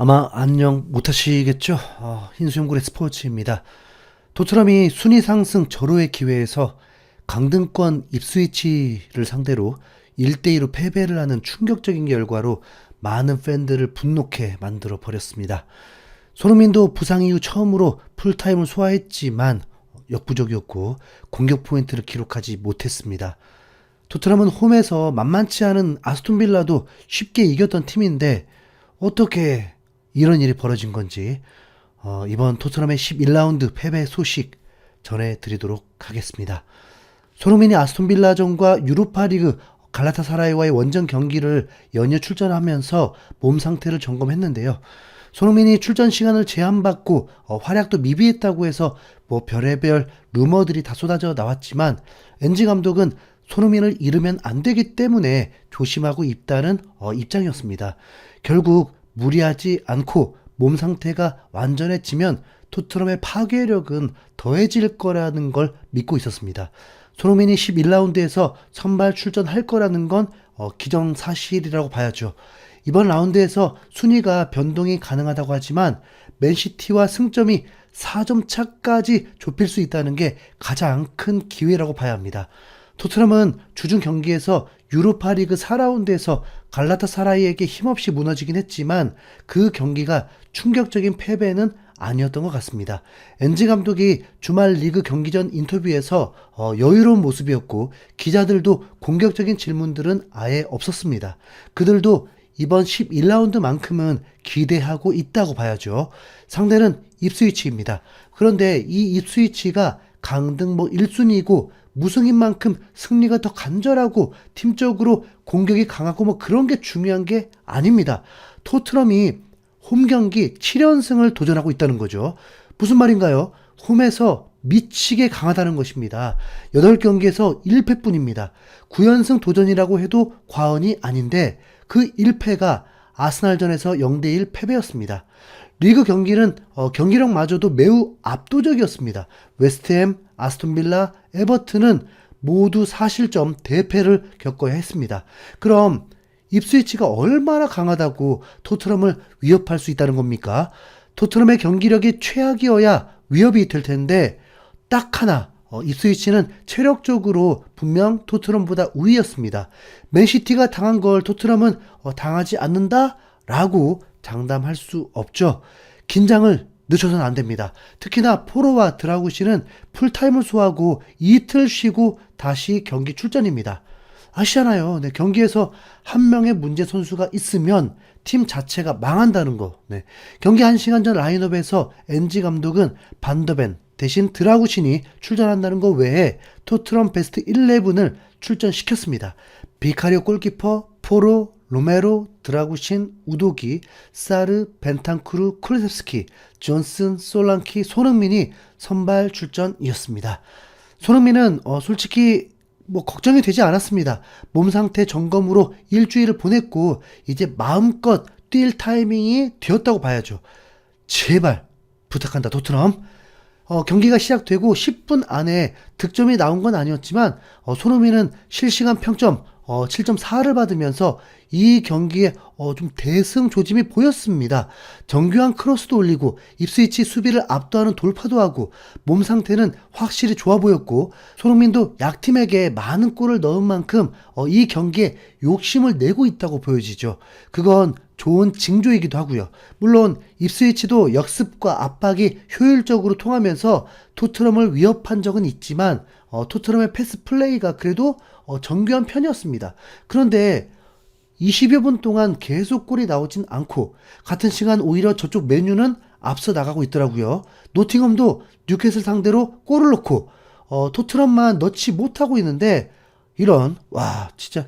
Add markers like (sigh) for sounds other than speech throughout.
아마 안녕 못하시겠죠? 어, 흰수염고래 스포츠입니다. 도트럼이 순위 상승 절호의 기회에서 강등권 입스위치를 상대로 1대2로 패배를 하는 충격적인 결과로 많은 팬들을 분노케 만들어 버렸습니다. 손흥민도 부상 이후 처음으로 풀타임을 소화했지만 역부족이었고 공격 포인트를 기록하지 못했습니다. 토트넘은 홈에서 만만치 않은 아스톤 빌라도 쉽게 이겼던 팀인데 어떻게 이런 일이 벌어진 건지 어, 이번 토트넘의 11라운드 패배 소식 전해드리도록 하겠습니다. 손흥민이 아스톤 빌라전과 유로파리그 갈라타사라이와의 원정 경기를 연이어 출전하면서 몸 상태를 점검했는데요. 손흥민이 출전 시간을 제한받고 어, 활약도 미비했다고 해서 뭐 별의별 루머들이 다 쏟아져 나왔지만 엔지 감독은 손흥민을 잃으면 안 되기 때문에 조심하고 있다는 어, 입장이었습니다. 결국 무리하지 않고 몸 상태가 완전해지면 토트넘의 파괴력은 더해질 거라는 걸 믿고 있었습니다. 손흥민이 11라운드에서 선발 출전할 거라는 건 어, 기정사실이라고 봐야죠. 이번 라운드에서 순위가 변동이 가능하다고 하지만 맨시티와 승점이 4점 차까지 좁힐 수 있다는 게 가장 큰 기회라고 봐야 합니다. 토트넘은 주중 경기에서 유로파리그 4라운드에서 갈라타사라이에게 힘없이 무너지긴 했지만 그 경기가 충격적인 패배는 아니었던 것 같습니다. 엔지 감독이 주말 리그 경기 전 인터뷰에서 어, 여유로운 모습이었고 기자들도 공격적인 질문들은 아예 없었습니다. 그들도 이번 11라운드만큼은 기대하고 있다고 봐야죠. 상대는 입스위치입니다. 그런데 이 입스위치가 강등 뭐 1순위고 무승인 만큼 승리가 더 간절하고 팀적으로 공격이 강하고 뭐 그런 게 중요한 게 아닙니다. 토트넘이 홈 경기 7연승을 도전하고 있다는 거죠. 무슨 말인가요? 홈에서 미치게 강하다는 것입니다. 8경기에서 1패뿐입니다. 9연승 도전이라고 해도 과언이 아닌데 그 1패가 아스날전에서 0대1 패배였습니다. 리그 경기는 어, 경기력마저도 매우 압도적이었습니다. 웨스트햄, 아스톤빌라, 에버튼은 모두 사실점 대패를 겪어야 했습니다. 그럼 입스위치가 얼마나 강하다고 토트넘을 위협할 수 있다는 겁니까? 토트넘의 경기력이 최악이어야 위협이 될 텐데 딱 하나 어, 입스위치는 체력적으로 분명 토트넘보다 우위였습니다. 맨시티가 당한 걸 토트넘은 어, 당하지 않는다라고 장담할 수 없죠. 긴장을 늦춰서는 안 됩니다. 특히나 포로와 드라구시는 풀타임을 소화하고 이틀 쉬고 다시 경기 출전입니다. 아시잖아요. 네, 경기에서 한 명의 문제 선수가 있으면 팀 자체가 망한다는 거. 네. 경기 1시간 전 라인업에서 엔지 감독은 반더벤 대신 드라구신이 출전한다는 것 외에 토트넘 베스트 11을 출전시켰습니다. 비카리오 골키퍼, 포로, 로메로, 드라구신, 우도기, 사르, 벤탄쿠르, 쿨레셉스키, 존슨, 솔랑키, 손흥민이 선발 출전이었습니다. 손흥민은 어, 솔직히 뭐 걱정이 되지 않았습니다. 몸 상태 점검으로 일주일을 보냈고 이제 마음껏 뛸 타이밍이 되었다고 봐야죠. 제발 부탁한다 토트넘. 어, 경기가 시작되고 10분 안에 득점이 나온 건 아니었지만 어, 손흥민은 실시간 평점 어, 7.4를 받으면서 이 경기에 어, 좀 대승 조짐이 보였습니다. 정교한 크로스도 올리고 입스위치 수비를 압도하는 돌파도 하고 몸 상태는 확실히 좋아 보였고 손흥민도 약팀에게 많은 골을 넣은 만큼 어, 이 경기에 욕심을 내고 있다고 보여지죠. 그건 좋은 징조이기도 하고요. 물론 입스위치도 역습과 압박이 효율적으로 통하면서 토트넘을 위협한 적은 있지만 어, 토트넘의 패스 플레이가 그래도 어, 정교한 편이었습니다. 그런데 20여 분 동안 계속 골이 나오진 않고 같은 시간 오히려 저쪽 메뉴는 앞서 나가고 있더라고요. 노팅엄도 뉴캐슬 상대로 골을 넣고 어, 토트넘만 넣지 못하고 있는데 이런 와 진짜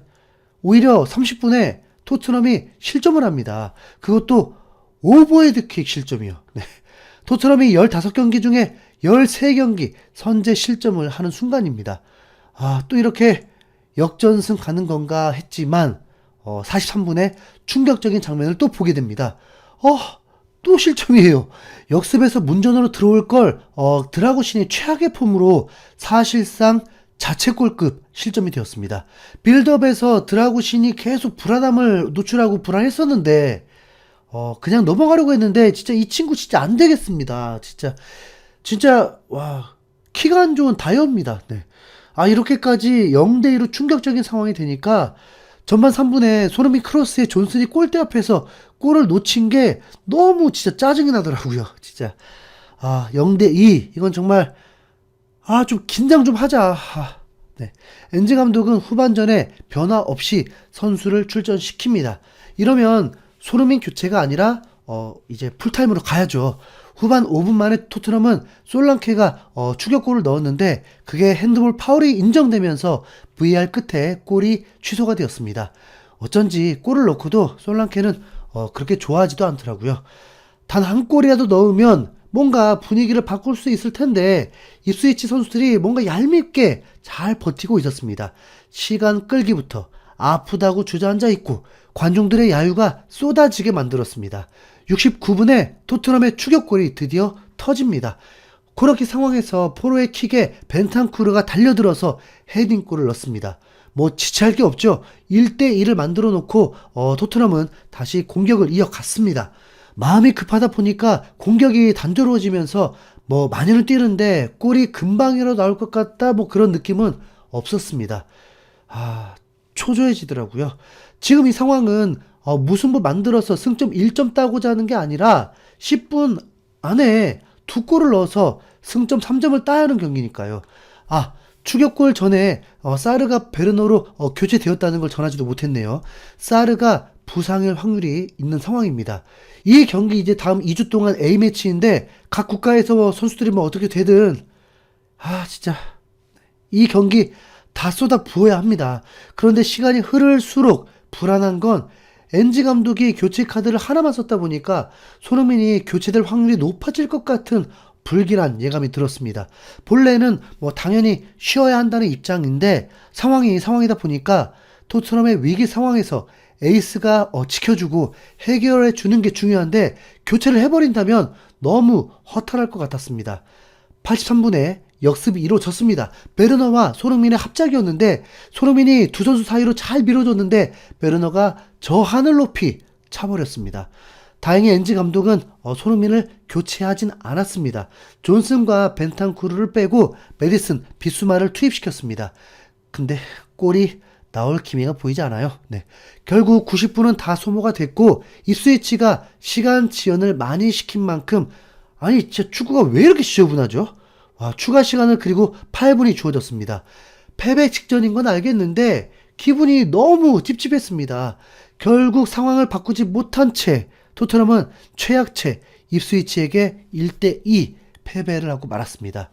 오히려 30분에 토트넘이 실점을 합니다. 그것도 오버헤드킥 실점이요. 네. 토트넘이 15경기 중에 13경기 선제 실점을 하는 순간입니다. 아, 또 이렇게 역전승 가는 건가 했지만 어, 43분에 충격적인 장면을 또 보게 됩니다. 어, 또 실점이에요. 역습에서 문전으로 들어올 걸 어, 드라고신이 최악의 폼으로 사실상 자책골급 실점이 되었습니다. 빌드업에서 드라구신이 계속 불안함을 노출하고 불안했었는데 어, 그냥 넘어가려고 했는데, 진짜 이 친구 진짜 안 되겠습니다. 진짜, 진짜, 와, 키가 안 좋은 다이어입니다. 네. 아, 이렇게까지 0대2로 충격적인 상황이 되니까, 전반 3분에 소름이 크로스에 존슨이 골대 앞에서 골을 놓친 게 너무 진짜 짜증이 나더라고요. 진짜. 아, 0대2. 이건 정말, 아, 좀 긴장 좀 하자. 아, 네. 엔지 감독은 후반전에 변화 없이 선수를 출전시킵니다. 이러면 손흥민 교체가 아니라 어 이제 풀타임으로 가야죠. 후반 5분 만에 토트넘은 솔랑케가 어 추격골을 넣었는데 그게 핸드볼 파울이 인정되면서 VAR 끝에 골이 취소가 되었습니다. 어쩐지 골을 넣고도 솔랑케는 어 그렇게 좋아하지도 않더라고요. 단 한 골이라도 넣으면 뭔가 분위기를 바꿀 수 있을 텐데 입스위치 선수들이 뭔가 얄밉게 잘 버티고 있었습니다. 시간 끌기부터 아프다고 주저앉아 있고 관중들의 야유가 쏟아지게 만들었습니다. 69분에 토트넘의 추격골이 드디어 터집니다. 코너킥 상황에서 포로의 킥에 벤탄쿠르가 달려들어서 헤딩골을 넣습니다. 뭐 지체할 게 없죠. 1대1을 만들어 놓고 어, 토트넘은 다시 공격을 이어갔습니다. 마음이 급하다 보니까 공격이 단조로워지면서 뭐 많이는 뛰는데 골이 금방이라도 나올 것 같다 뭐 그런 느낌은 없었습니다. 아, 초조해지더라고요. 지금 이 상황은 어, 무승부 만들어서 승점 1점 따고자 하는 게 아니라 10분 안에 두 골을 넣어서 승점 3점을 따야 하는 경기니까요. 아, 추격골 전에 어, 사르가 베르너로 어, 교체되었다는 걸 전하지도 못했네요. 사르가 부상일 확률이 있는 상황입니다. 이 경기 이제 다음 2주 동안 A매치인데 각 국가에서 뭐 선수들이 뭐 어떻게 되든 아 진짜 이 경기 다 쏟아 부어야 합니다. 그런데 시간이 흐를수록 불안한 건 엔지 감독이 교체 카드를 하나만 썼다 보니까 손흥민이 교체될 확률이 높아질 것 같은 불길한 예감이 들었습니다. 본래는 뭐 당연히 쉬어야 한다는 입장인데 상황이 상황이다 보니까 토트넘의 위기 상황에서 에이스가 어, 지켜주고 해결해 주는 게 중요한데 교체를 해버린다면 너무 허탈할 것 같았습니다. 83분에 역습이 이루어졌습니다. 베르너와 손흥민의 합작이었는데 손흥민이 두 선수 사이로 잘 밀어줬는데 베르너가 저 하늘 높이 차버렸습니다. 다행히 엔지 감독은 어, 손흥민을 교체하진 않았습니다. 존슨과 벤탄쿠르를 빼고 메디슨, 비수마를 투입시켰습니다. 근데 골이 나올 기미가 보이지 않아요. 네. 결국 90분은 다 소모가 됐고 입스위치가 시간 지연을 많이 시킨 만큼 아니 진짜 축구가 왜 이렇게 지저분하죠? 와, 추가 시간을 그리고 8분이 주어졌습니다. 패배 직전인 건 알겠는데 기분이 너무 찝찝했습니다. 결국 상황을 바꾸지 못한 채 토트넘은 최약체 입스위치에게 1대2 패배를 하고 말았습니다.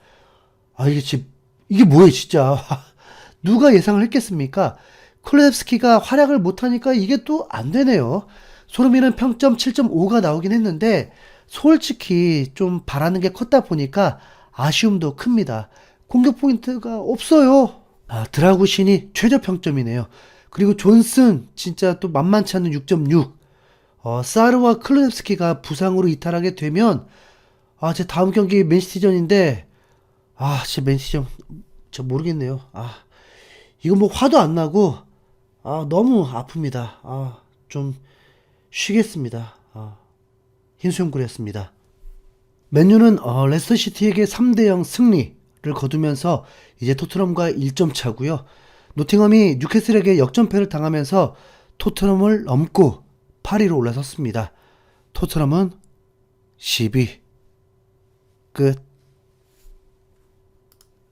아 이게 지 이게 뭐예요 진짜 (laughs) 누가 예상을 했겠습니까? 클레프스키가 활약을 못하니까 이게 또 안 되네요. 소름이는 평점 7.5가 나오긴 했는데 솔직히 좀 바라는 게 컸다 보니까 아쉬움도 큽니다. 공격 포인트가 없어요. 아, 드라구신이 최저 평점이네요. 그리고 존슨 진짜 또 만만치 않은 6.6. 어, 사르와 클레프스키가 부상으로 이탈하게 되면 아, 제 다음 경기 맨시티전인데 아, 제 맨시티전 저 모르겠네요. 아, 이거 뭐 화도 안 나고 아, 너무 아픕니다. 아, 좀 쉬겠습니다. 아, 흰수염구리였습니다. 맨유는 어, 레스터 시티에게 3대 0 승리를 거두면서 이제 토트넘과 1점 차고요. 노팅엄이 뉴캐슬에게 역전패를 당하면서 토트넘을 넘고 8위로 올라섰습니다. 토트넘은 10위 끝.